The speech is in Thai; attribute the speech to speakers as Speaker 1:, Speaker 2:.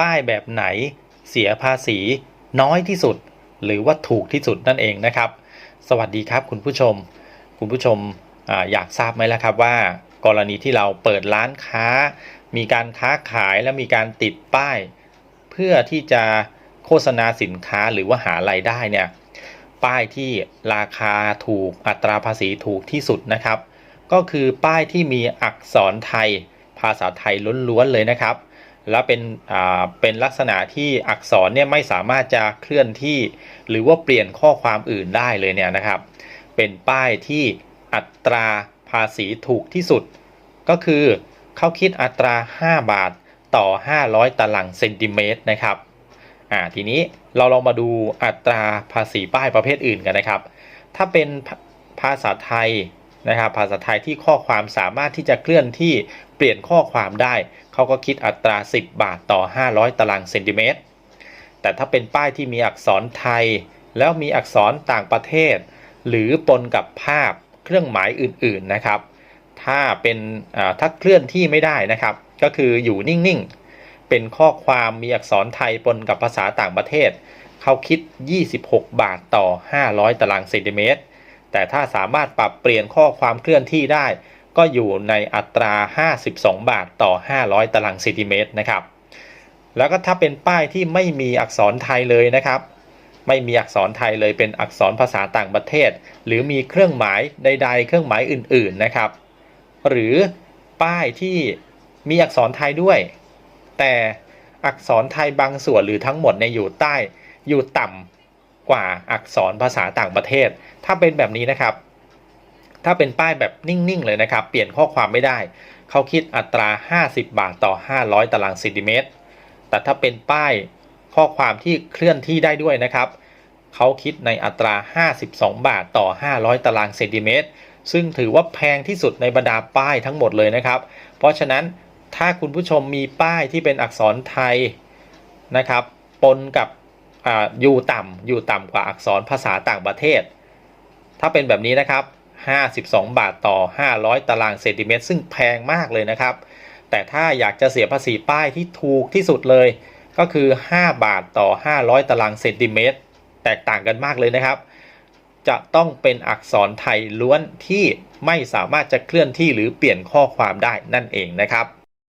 Speaker 1: ป้ายแบบไหน เสียภาษีน้อยที่สุด หรือว่าถูกที่สุดนั่นเองนะครับ สวัสดีครับคุณผู้ชม คุณผู้ชมออยากทราบไหมล่ะครับว่า กรณีที่เราเปิดร้านค้า มีการค้าขายและมีการติดป้าย เพื่อที่จะโฆษณาสินค้าหรือว่าหารายได้เนี่ยป้ายที่ราคาถูกอัตราภาษีถูกที่สุดนะครับ ก็คือป้ายที่มีอักษรไทย ภาษาไทยล้วนๆเลยนะครับ แล้วเป็นอ่าเป็นลักษณะที่อักษรเนี่ยไม่สามารถจะเคลื่อนที่ หรือว่าเปลี่ยนข้อความอื่นได้เลยเนี่ยนะครับ เป็นป้ายที่อัตราภาษีถูกที่สุด ก็คือเขาคิดอัตรา 5 บาทต่อ 500 ตารางเซนติเมตรนะครับอ่าทีนี้เราลองมาดูอัตราภาษีป้ายประเภทอื่นกันนะครับ ถ้าเป็นภาภาษาไทย นะครับภาษาไทยที่ข้อความสามารถที่จะเคลื่อนที่เปลี่ยนข้อความได้ เขาก็คิดอัตรา 10 บาทต่อ 500 ตารางเซนติเมตร แต่ถ้าเป็นป้ายที่มีอักษรไทย แล้วมีอักษรต่างประเทศ หรือปนกับภาพเครื่องหมายอื่นๆนะครับ ถ้าเป็นถ้าเคลื่อนที่ไม่ได้นะครับ ก็คืออยู่นิ่งๆ เป็นข้อความมีอักษรไทยปนกับภาษาต่างประเทศ เขาคิด 26 บาทต่อ 500 ตารางเซนติเมตร แต่ถ้าสามารถปรับเปลี่ยนข้อความเคลื่อนที่ได้ ก็อยู่ในอัตรา 52 บาทต่อ 500 ตารางเซนติเมตรนะครับ แล้วก็ถ้าเป็นป้ายที่ไม่มีอักษรไทยเลยนะครับ ไม่มีอักษรไทยเลยเป็นอักษรภาษาต่างประเทศ หรือมีเครื่องหมายใด ๆ เครื่องหมายอื่น ๆนะครับ หรือป้ายที่มีอักษรไทยด้วย แต่อักษรไทยบางส่วนหรือทั้งหมดเนี่ยอยู่ใต้อยู่ต่ำ กว่าอักษรภาษาต่างประเทศ ถ้าเป็นแบบนี้นะครับ ถ้าเป็นป้ายแบบนิ่ง ๆ เลยนะครับ เปลี่ยนข้อความไม่ได้ เขาคิดอัตรา 50 บาทต่อ 500 ตารางเซนติเมตร แต่ถ้าเป็นป้ายข้อความที่เคลื่อนที่ได้ด้วยนะครับ เขาคิดในอัตรา 52 บาทต่อ 500 ตารางเซนติเมตร ซึ่งถือว่าแพงที่สุดในบรรดาป้ายทั้งหมดเลยนะครับ เพราะฉะนั้นถ้าคุณผู้ชมมีป้ายที่เป็นอักษรไทยนะครับ ปนกับ อาอยู่ต่ำอยู่ต่ำกว่าอักษรภาษาต่างประเทศ ถ้าเป็นแบบนี้นะครับ 52 บาทต่อ 500 ตารางเซนติเมตร ซึ่งแพงมากเลยนะครับ แต่ถ้าอยากจะเสียภาษีป้ายที่ถูกที่สุดเลย ก็คือ 5 บาทต่อ 500 ตารางเซนติเมตร แตกต่างกันมากเลยนะครับ จะต้องเป็นอักษรไทยล้วนที่ไม่สามารถจะเคลื่อนที่หรือเปลี่ยนข้อความได้นั่นเองนะครับ